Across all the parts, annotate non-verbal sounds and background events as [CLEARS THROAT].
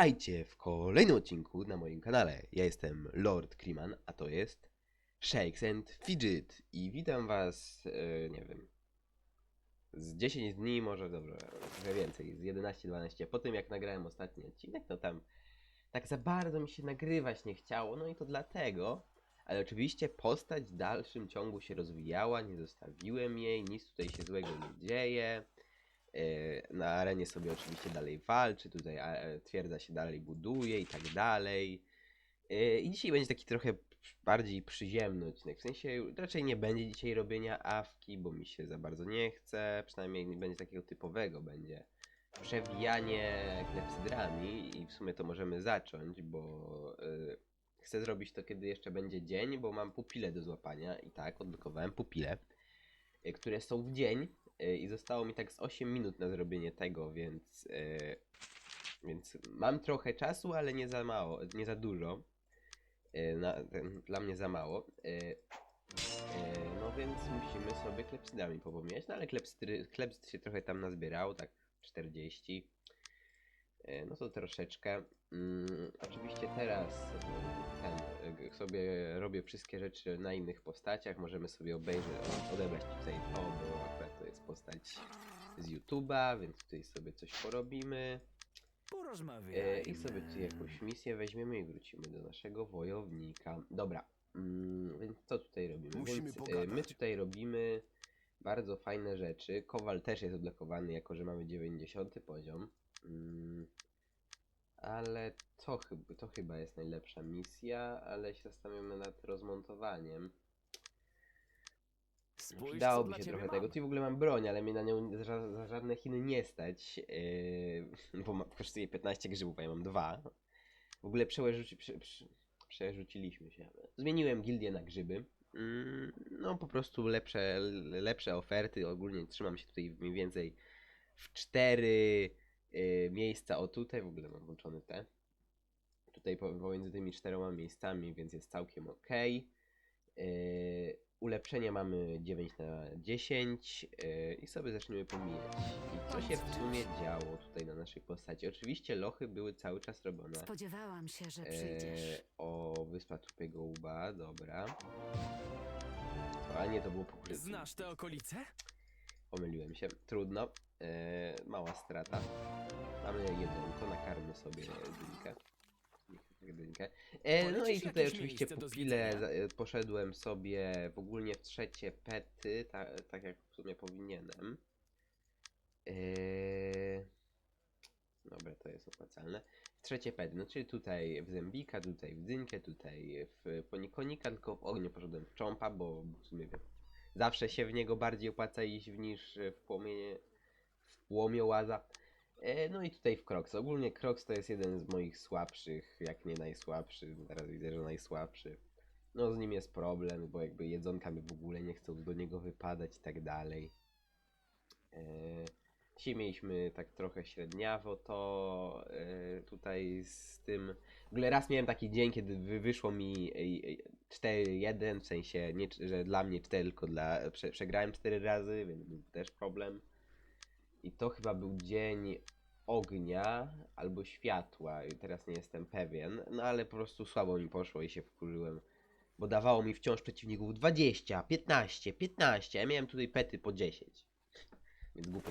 Witajcie w kolejnym odcinku na moim kanale. Ja jestem Lord Kriman, a to jest Shakes and Fidget. I witam was, e, nie wiem, z 10 dni, może dobrze, trochę więcej, z 11-12. Po tym jak nagrałem ostatni odcinek, to tam tak za bardzo mi się nagrywać nie chciało, no i to dlatego. Ale oczywiście postać w dalszym ciągu się rozwijała, nie zostawiłem jej, nic tutaj się złego nie dzieje. E, Na arenie sobie oczywiście dalej walczy, tutaj e, twierdza się dalej buduje i tak dalej. E, I dzisiaj będzie taki trochę bardziej przyziemny odcinek. W sensie raczej nie będzie dzisiaj robienia awki, bo mi się za bardzo nie chce. Przynajmniej nie będzie takiego typowego, będzie przewijanie klepsydrami i w sumie to możemy zacząć, bo chcę zrobić to kiedy jeszcze będzie dzień, bo mam pupile do złapania i tak, odblokowałem pupile, które są w dzień e, i zostało mi tak z 8 minut na zrobienie tego, więc e, więc mam trochę czasu, ale nie za mało, nie za dużo. E, Na, ten, dla mnie za mało. No więc musimy sobie klepsydami popomijać, no ale klepstry, klepsyd się trochę tam nazbierało, tak 40. E, No to troszeczkę. Mm, oczywiście teraz ten, e, sobie robię wszystkie rzeczy na innych postaciach. Możemy sobie obejrzeć, odebrać tutaj to, bo akurat to jest postać z YouTube'a, więc tutaj sobie coś porobimy. E, I sobie tu jakąś misję weźmiemy i wrócimy do naszego wojownika. Dobra, mm, więc co tutaj robimy? Musimy więc e, my tutaj robimy bardzo fajne rzeczy. Kowal też jest odblokowany, jako że mamy 90 poziom. Mm, ale to, chyba- to chyba jest najlepsza misja, ale się zastanawiamy nad rozmontowaniem. Spójrz, dla się trochę mam. tego. Tu w ogóle mam broń, ale mnie na nią za, za żadne Chiny nie stać. Yy, [LAUGHS] bo ma, kosztuje 15 grzybów, a ja mam dwa. W ogóle przełerzuci, prze, prze, przerzuciliśmy się. Zmieniłem gildię na grzyby. Mm, no po prostu lepsze, lepsze oferty. Ogólnie trzymam się tutaj mniej więcej w cztery yy, miejsca. O tutaj w ogóle mam włączone te. Tutaj po- pomiędzy tymi czteroma miejscami, więc jest całkiem ok. Yy, ulepszenie mamy 9 na 10 yy, i sobie zaczniemy pomijać. I co się w sumie działo tutaj na naszej postaci? Oczywiście lochy były cały czas robione. Spodziewałam się, że E, przyjdziesz. o wyspa Tupiego Łba, dobra. A nie, to było pokryte. Znasz te okolice? Pomyliłem się. Trudno. E, mała strata. Mamy jedzonko, nakarmy sobie dynkę. dynkę. E, no i tutaj oczywiście zwiedzenia? za- e, poszedłem sobie w ogólnie w trzecie pety, ta, tak jak w sumie powinienem. E, dobra, to jest opłacalne. W trzecie pety, no czyli tutaj w zębika, tutaj w dynkę, tutaj w ponikonika, tylko w ogniu poszedłem w cząpa, bo w sumie wiem, zawsze się w niego bardziej opłaca iść niż w płomienie, w płomiołaza. E, No i tutaj w Crocs. Ogólnie Crocs to jest jeden z moich słabszych, jak nie najsłabszy. Teraz widzę, że najsłabszy. No z nim jest problem, bo jakby jedzonka mi w ogóle nie chcą do niego wypadać i tak dalej. E, Dzisiaj mieliśmy tak trochę średniawo to e, tutaj z tym. W ogóle raz miałem taki dzień, kiedy wy- wyszło mi e, e, 4-1, w sensie nie, że dla mnie 4, tylko dla. Prze, przegrałem 4 razy, więc był też problem. I to chyba był dzień ognia albo światła, i teraz nie jestem pewien, no ale po prostu słabo mi poszło i się wkurzyłem, bo dawało mi wciąż przeciwników 20, 15, 15, a ja miałem tutaj pety po 10, więc głupio.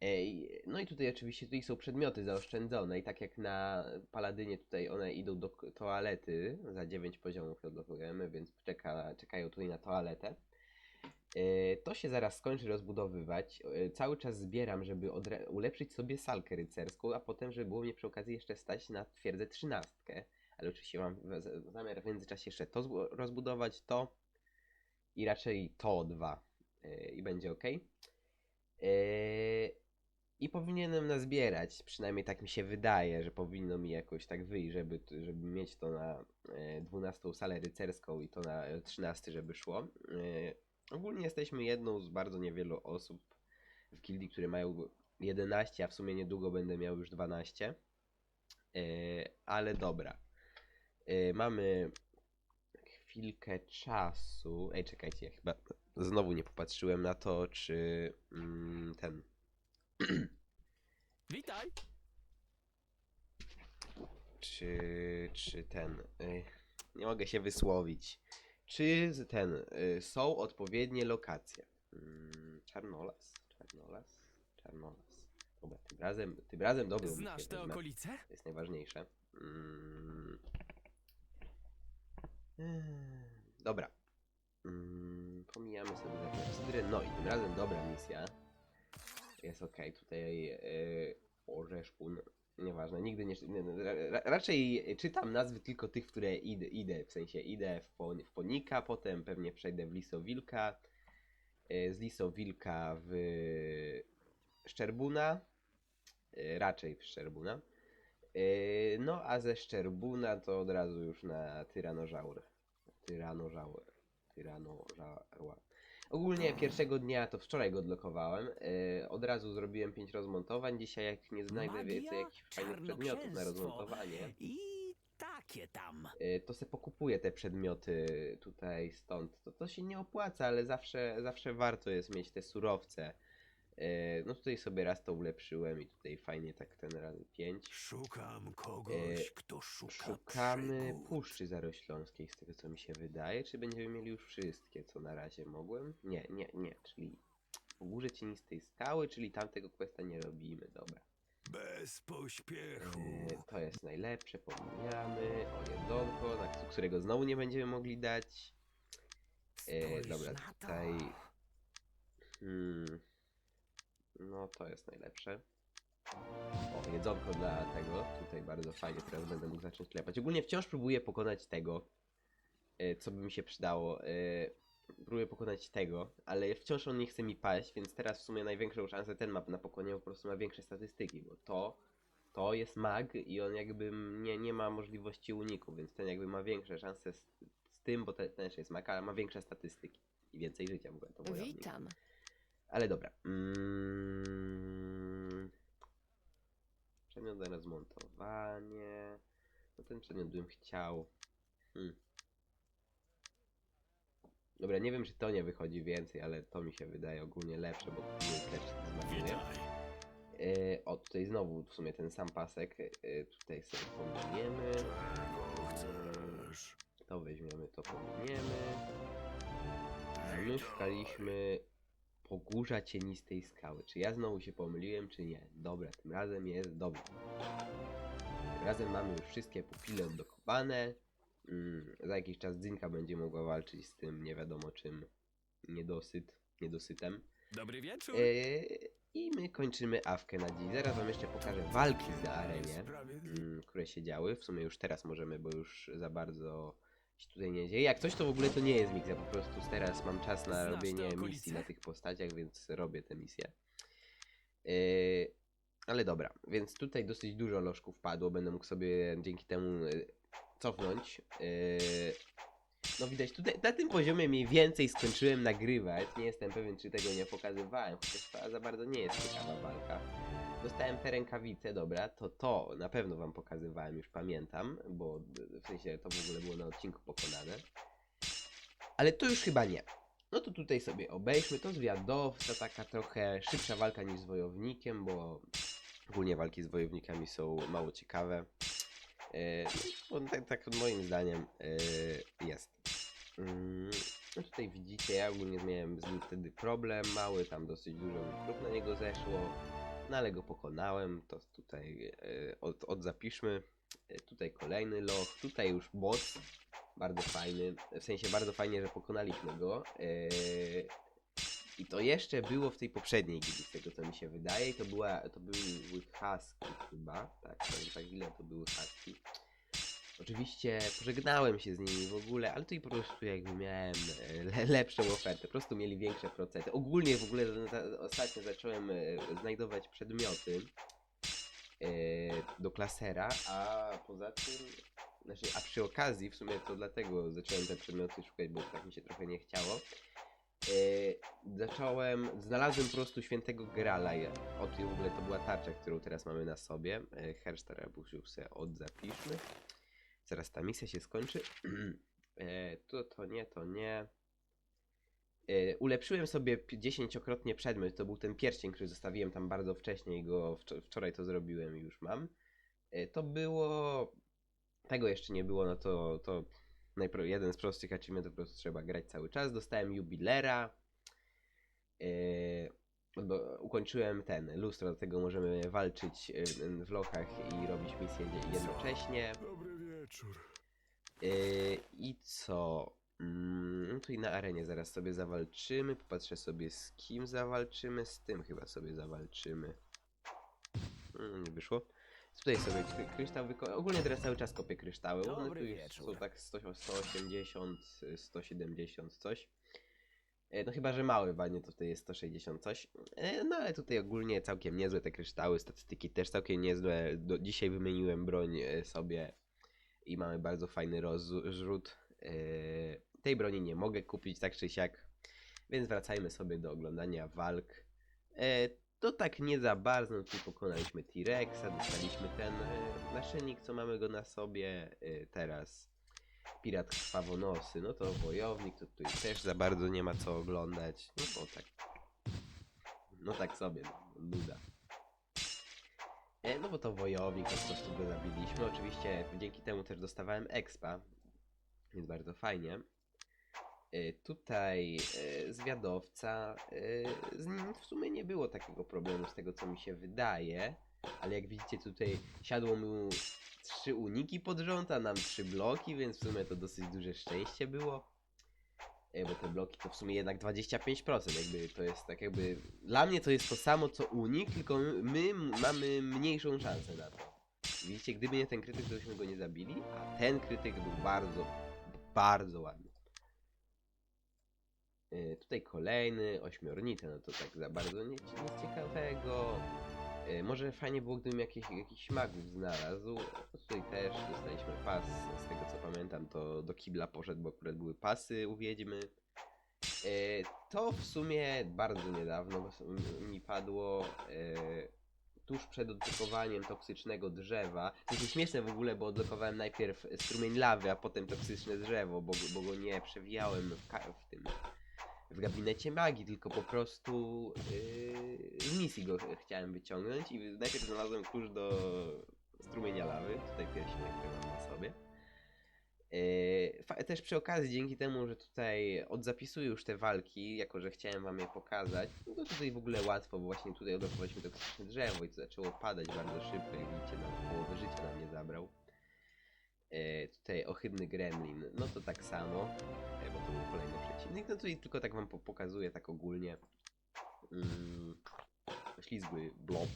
Ej, no i tutaj oczywiście tutaj są przedmioty zaoszczędzone i tak jak na Paladynie tutaj one idą do toalety, za 9 poziomów je odblokujemy, więc czeka, czekają tutaj na toaletę. E, To się zaraz skończy rozbudowywać. E, Cały czas zbieram, żeby ulepszyć sobie salkę rycerską, a potem, żeby było mnie przy okazji jeszcze stać na twierdzę trzynastkę. Ale oczywiście mam zamiar w międzyczasie jeszcze to zbu- rozbudować, to i raczej to dwa. E, I będzie ok. I powinienem nazbierać, przynajmniej tak mi się wydaje, że powinno mi jakoś tak wyjść, żeby, żeby mieć to na e, 12 salę rycerską i to na e, 13, żeby szło. E, Ogólnie jesteśmy jedną z bardzo niewielu osób w gildii, które mają 11, a w sumie niedługo będę miał już 12. E, Ale dobra. E, Mamy chwilkę czasu. Ej, czekajcie, ja chyba znowu nie popatrzyłem na to, czy mm, ten. [CLEARS THROAT] Witaj. czy, czy ten, y, nie mogę się wysłowić, czy z- ten, y, są odpowiednie lokacje. Mm, Czarnolas, Czarnolas, Czarnolas. Dobra, tym razem, tym razem dobrze Znasz te okolice? To jest najważniejsze. Mm. Eee, Dobra. Mm, pomijamy sobie te. No i tym razem dobra misja. Jest ok. Tutaj yy, orzeszpun. Nieważne, nigdy nie. no, ra, ra, raczej czytam nazwy tylko tych, które idę, idę. W sensie idę w, pon, w Ponika, potem pewnie przejdę w Lisowilka. Yy, z Lisowilka w Szczerbuna. Yy, raczej w Szczerbuna. Yy, no a ze Szczerbuna to od razu już na Tyranożaur. Tyranożaur. Tyranożaur. Ogólnie pierwszego dnia to wczoraj go odblokowałem. Yy, od razu zrobiłem 5 rozmontowań. Dzisiaj jak nie znajdę Magia, więcej jakichś fajnych przedmiotów na rozmontowanie, I takie tam. yy, to se pokupuję te przedmioty tutaj stąd. To, to się nie opłaca, ale zawsze, zawsze warto jest mieć te surowce. Yy, no tutaj sobie raz to ulepszyłem i tutaj fajnie tak ten razy 5. Szukam kogoś, E, kto szuka Szukamy przygód. Puszczy Zarośląskiej, z tego co mi się wydaje. Czy będziemy mieli już wszystkie, co na razie mogłem? Nie, nie, nie, czyli w górze cienistej skały, czyli tamtego questa nie robimy, dobra. Bez pośpiechu. E, to jest najlepsze, pomijamy. O, jedzonko, na którego znowu nie będziemy mogli dać. E, Spójrz dobra, na to. tutaj... Hmm. No, to jest najlepsze. O, jedzonko dla tego. Tutaj bardzo fajnie, teraz będę mógł zacząć klepać. Ogólnie wciąż próbuję pokonać tego, e, co by mi się przydało. E, Próbuję pokonać tego, ale wciąż on nie chce mi paść, więc teraz w sumie największą szansę ten ma na pokonanie po prostu ma większe statystyki, bo to, to jest mag i on jakby nie, nie ma możliwości uniku, więc ten jakby ma większe szanse z, z tym, bo ten, ten jest mag, ale ma większe statystyki i więcej życia w ogóle to. Witam. Ale dobra. Mm... Przedmiot na rozmontowanie. No ten przedmiot bym chciał. Hmm. Dobra, nie wiem czy to nie wychodzi więcej, ale to mi się wydaje ogólnie lepsze, bo to też smakuje. Witaj. E, o, tutaj znowu w sumie ten sam pasek. E, tutaj sobie chcesz? To weźmiemy, to pominiemy. A my szukaliśmy pogórza cienistej skały. Czy ja znowu się pomyliłem, czy nie? Dobra, tym razem jest dobrze. Tym razem mamy już wszystkie pupile odblokowane. Mm, za jakiś czas Dzinka będzie mogła walczyć z tym nie wiadomo czym niedosyt, niedosytem. Dobry wieczór. Eee, I my kończymy awkę na dziś. Zaraz wam jeszcze pokażę walki na arenie mm, które się działy. W sumie już teraz możemy, bo już za bardzo się tutaj nie dzieje. Jak coś, to w ogóle to nie jest miksa, po prostu teraz mam czas na Znasz te robienie okolice? misji na tych postaciach, więc robię te misje. Yy, ale dobra, więc tutaj dosyć dużo lożków padło, będę mógł sobie dzięki temu yy, cofnąć. Yy, no widać, tutaj na tym poziomie mniej więcej skończyłem nagrywać. Nie jestem pewien, czy tego nie pokazywałem, chociaż to za bardzo nie jest ciekawa walka. Dostałem te rękawice, dobra, to to na pewno wam pokazywałem, już pamiętam, bo w sensie to w ogóle było na odcinku pokonane. Ale to już chyba nie. No to tutaj sobie obejrzmy, to zwiadowca, taka trochę szybsza walka niż z wojownikiem, bo ogólnie walki z wojownikami są mało ciekawe. No, tak, tak moim zdaniem e, jest. Mm, No tutaj widzicie, ja ogólnie miałem z nim wtedy problem mały, tam dosyć dużo prób na niego zeszło. No ale go pokonałem, to tutaj e, od, odzapiszmy. E, tutaj kolejny loch, tutaj już boss, bardzo fajny, w sensie bardzo fajnie, że pokonaliśmy go. E, I to jeszcze było w tej poprzedniej gildii, z tego co mi się wydaje, to, była, to były husky chyba, tak, tak, tak ile to były husky. Oczywiście pożegnałem się z nimi w ogóle, ale tutaj po prostu jakby miałem e, le lepszą ofertę, po prostu mieli większe procenty. Ogólnie w ogóle ostatnio zacząłem e, znajdować przedmioty e, do klasera, a poza tym, znaczy, a przy okazji, w sumie to dlatego zacząłem te przedmioty szukać, bo tak mi się trochę nie chciało. Zacząłem, znalazłem po prostu świętego Grala. Ja- O tej w ogóle to była tarcza, którą teraz mamy na sobie. Hersztar Abusiów sobie odzapiszmy. Zaraz ta misja się skończy. [CLEARS THROAT] e, to, to nie, to nie. E, ulepszyłem sobie dziesięciokrotnie przedmiot. To był ten pierścień, który zostawiłem tam bardzo wcześnie i go wczo- wczoraj to zrobiłem i już mam. E, to było tego jeszcze nie było, no to, to najpro, jeden z prostych achievementów po prostu trzeba grać cały czas. Dostałem jubilera. Yy, bo ukończyłem ten lustro, dlatego możemy walczyć yy, w lokach i robić misje je- jednocześnie. Wieczór. Yy, I co? Mm, no tutaj na arenie zaraz sobie zawalczymy. Popatrzę sobie z kim zawalczymy. Z tym chyba sobie zawalczymy. Mm, nie wyszło. Tutaj sobie kry- kryształ wyko... Ogólnie teraz cały czas kopię kryształy. One tu wieczór. są tak 100, 180, 170 coś. E, No chyba, że mały banie to tutaj jest 160 coś. E, No ale tutaj ogólnie całkiem niezłe te kryształy, statystyki też całkiem niezłe. Do, dzisiaj wymieniłem broń e, sobie i mamy bardzo fajny rozrzut. E, Tej broni nie mogę kupić tak czy siak, więc wracajmy sobie do oglądania walk. E, To tak nie za bardzo, no tu pokonaliśmy T-Rexa, dostaliśmy ten e, naszyjnik, co mamy go na sobie. E, Teraz Pirat Krwawonosy, no to Wojownik, to tutaj też za bardzo nie ma co oglądać. No bo tak, no tak sobie, no, nuda. E, No bo to wojownik, to po prostu go zabiliśmy. Oczywiście dzięki temu też dostawałem expa, więc bardzo fajnie. E, Tutaj e, zwiadowca, z nim w sumie nie było takiego problemu z tego co mi się wydaje, ale jak widzicie tutaj siadło mu trzy uniki pod rząd, a nam trzy bloki, więc w sumie to dosyć duże szczęście było. E, Bo te bloki to w sumie jednak 25%, jakby to jest tak jakby... Dla mnie to jest to samo co unik, tylko my, my mamy mniejszą szansę na to. Widzicie, gdyby nie ten krytyk, to byśmy go nie zabili, a ten krytyk był bardzo, bardzo ładny. E, Tutaj kolejny, ośmiornicę, no to tak za bardzo nic, nic ciekawego. E, Może fajnie było, gdybym jakiś, jakiś magów znalazł. Tutaj pas, z tego co pamiętam, to do kibla poszedł, bo akurat były pasy u wiedźmy. E, To w sumie bardzo niedawno mi padło e, tuż przed odblokowaniem toksycznego drzewa. To jest śmieszne w ogóle, bo odblokowałem najpierw strumień lawy, a potem toksyczne drzewo, bo, bo go nie przewijałem w, w tym w gabinecie magii, tylko po prostu yy, z misji go ch- chciałem wyciągnąć i najpierw znalazłem klucz do strumienia lawy, tutaj pierścionek, który mam na sobie. Yy, też przy okazji, dzięki temu, że tutaj odzapisuję już te walki, jako że chciałem wam je pokazać, no to tutaj w ogóle łatwo, bo właśnie tutaj odblokowaliśmy toksyczne drzewo i to zaczęło padać bardzo szybko, jak widzicie, na połowę życia nam nie zabrał. Yy, tutaj ohydny gremlin, no to tak samo, yy, bo to był kolejny przeciwnik, no tutaj tylko tak wam po- pokazuję tak ogólnie. Mm, ślizgły blob.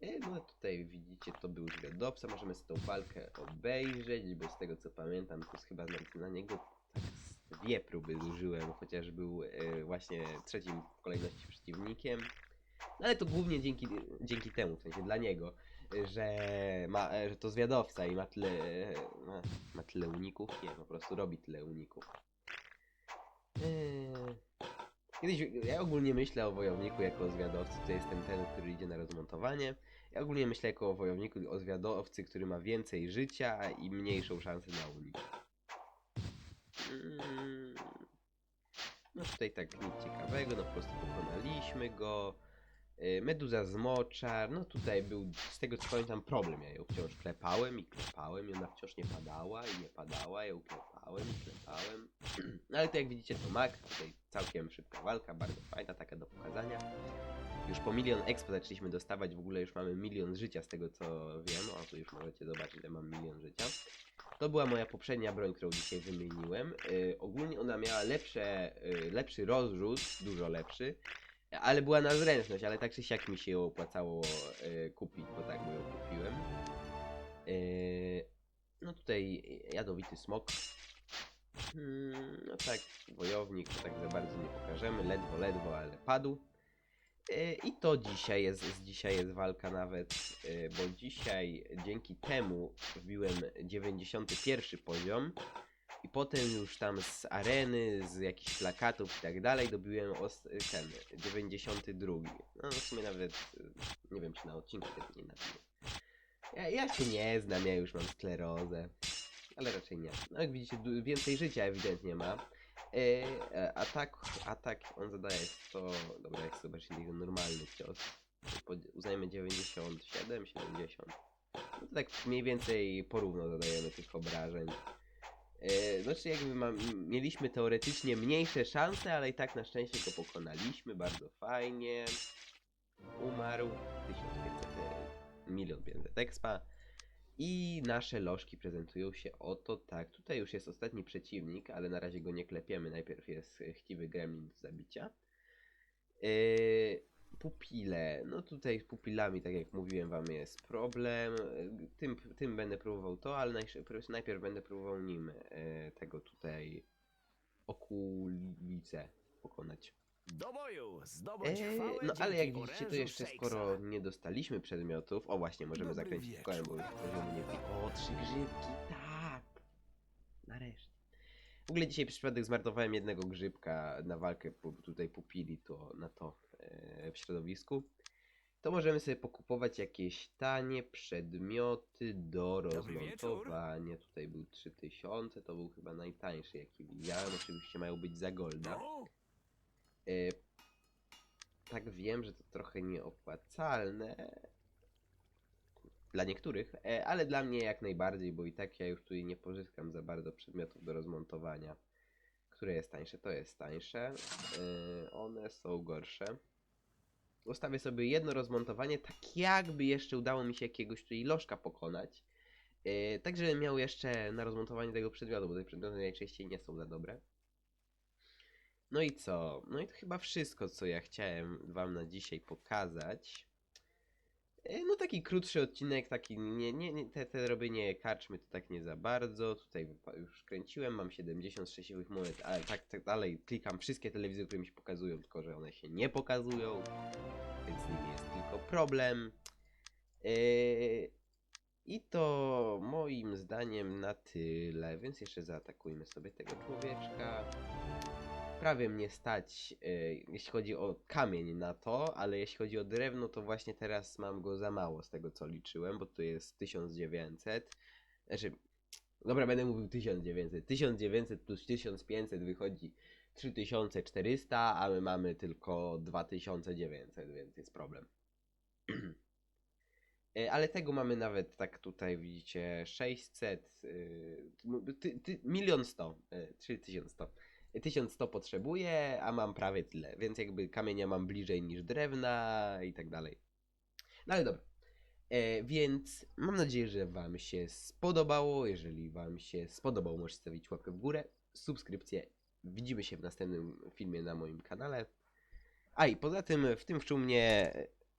E, No tutaj widzicie, to był zwiadowca, możemy sobie tą walkę obejrzeć, bo z tego co pamiętam, to chyba na, niego tak z dwie próby zużyłem, chociaż był e, właśnie trzecim w kolejności przeciwnikiem. No ale to głównie dzięki, dzięki temu, w sensie dla niego, że, ma, e, że to zwiadowca i ma tyle, ma, ma tyle uników, nie, po prostu robi tyle uników. Eee, Kiedyś, ja ogólnie myślę o wojowniku jako o zwiadowcy, to jestem ten, który idzie na rozmontowanie. Ja ogólnie myślę jako o wojowniku, o zwiadowcy, który ma więcej życia i mniejszą szansę na unik. Mm. No tutaj tak nic ciekawego, no po prostu pokonaliśmy go. Yy, Meduza z moczar, no tutaj był, z tego co pamiętam, problem. Ja ją wciąż klepałem i klepałem i ona wciąż nie padała i nie padała, ja ją klepałem i klepałem. [CLEARS THROAT] No ale to jak widzicie to mag, tutaj całkiem szybka walka, bardzo fajna, taka do pokazania. Już po milion expo zaczęliśmy dostawać, w ogóle już mamy milion życia z tego co wiem, o tu już możecie zobaczyć, że mam milion życia. To była moja poprzednia broń, którą dzisiaj wymieniłem. Yy, ogólnie ona miała lepsze, yy, lepszy rozrzut, dużo lepszy, ale była na zręczność, ale tak czy siak mi się ją opłacało yy, kupić, bo tak ją kupiłem. Yy, no tutaj jadowity smok. Hmm, no tak, wojownik to tak za bardzo nie pokażemy, ledwo, ledwo, ale padł. E, I to dzisiaj jest, z dzisiaj jest walka nawet, e, bo dzisiaj dzięki temu wbiłem 91 poziom i potem już tam z areny, z jakichś plakatów i tak dalej dobiłem os- ten 92. No w sumie nawet e, nie wiem czy na odcinku tego nie nabiję. Ja, ja się nie znam, ja już mam sklerozę. Ale raczej nie. No jak widzicie, więcej życia ewidentnie ma. E, e, atak, atak on zadaje 100. Dobra, jak zobaczyć jego normalny cios. Uznajmy 97, 70. No to tak mniej więcej porówno dodajemy tych obrażeń. E, Znaczy jakby mam, mieliśmy teoretycznie mniejsze szanse, ale i tak na szczęście go pokonaliśmy, bardzo fajnie. Umarł, 1500, e, milion 500 expa. I nasze lożki prezentują się oto tak. Tutaj już jest ostatni przeciwnik, ale na razie go nie klepiemy. Najpierw jest chciwy gremlin do zabicia. Yy, pupile. No tutaj z pupilami, tak jak mówiłem wam, jest problem. Tym, tym będę próbował to, ale najpierw będę próbował nim yy, tego tutaj okulicę pokonać. Do boju! Zdobądź Eee, chwałę no ale jak widzicie, to jeszcze skoro nie dostaliśmy przedmiotów. O właśnie, możemy Dobry zakręcić wieczór. kołem, bo już poziomu nie O, trzy grzybki, tak! Nareszcie. W ogóle dzisiaj przez przypadek zmarnowałem jednego grzybka na walkę tutaj pupili to, na to e, w środowisku. To możemy sobie pokupować jakieś tanie przedmioty do rozmontowania. Tutaj był 3000, to był chyba najtańszy jaki widziałem. Oczywiście mają być za golda. E, tak wiem, że to trochę nieopłacalne dla niektórych, e, ale dla mnie jak najbardziej, bo i tak ja już tutaj nie pozyskam za bardzo przedmiotów do rozmontowania. Które jest tańsze? To jest tańsze. E, one są gorsze. Ustawię sobie jedno rozmontowanie, tak jakby jeszcze udało mi się jakiegoś tutaj lożka pokonać. E, tak, żebym miał jeszcze na rozmontowanie tego przedmiotu, bo te przedmioty najczęściej nie są za dobre. No i co? No i to chyba wszystko, co ja chciałem wam na dzisiaj pokazać. E, No taki krótszy odcinek, taki nie, nie, nie te, te robienie karczmy to tak nie za bardzo. Tutaj już kręciłem, mam 76 siwych monet, ale tak, tak dalej klikam wszystkie telewizje, które mi się pokazują, tylko że one się nie pokazują, więc z nimi jest tylko problem. E, I to moim zdaniem na tyle, więc jeszcze zaatakujmy sobie tego człowieczka prawie mnie stać, e, jeśli chodzi o kamień na to, ale jeśli chodzi o drewno, to właśnie teraz mam go za mało z tego co liczyłem, bo tu jest 1900. Znaczy, dobra, będę mówił 1900. 1900 plus 1500 wychodzi 3400, a my mamy tylko 2900, więc jest problem. [CLEARS THROAT] E, Ale tego mamy nawet tak tutaj widzicie 600, y, ty, ty, milion sto, y, 3100. 1100 potrzebuję, a mam prawie tyle, więc jakby kamienia mam bliżej niż drewna i tak dalej. No ale dobra. E, więc mam nadzieję, że Wam się spodobało. Jeżeli Wam się spodobało, możecie stawić łapkę w górę, subskrypcję. Widzimy się w następnym filmie na moim kanale. A i poza tym w tym szumie,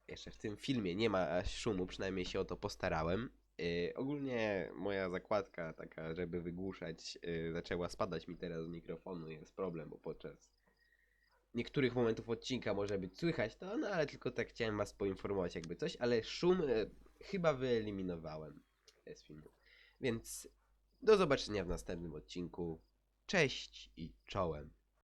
jeszcze w tym filmie nie ma szumu, przynajmniej się o to postarałem. Yy, ogólnie moja zakładka taka, żeby wygłuszać, yy, zaczęła spadać mi teraz z mikrofonu. Jest problem, bo podczas niektórych momentów odcinka może być słychać to, no ale tylko tak chciałem was poinformować jakby coś, ale szum yy, chyba wyeliminowałem z filmu. Więc do zobaczenia w następnym odcinku. Cześć i czołem.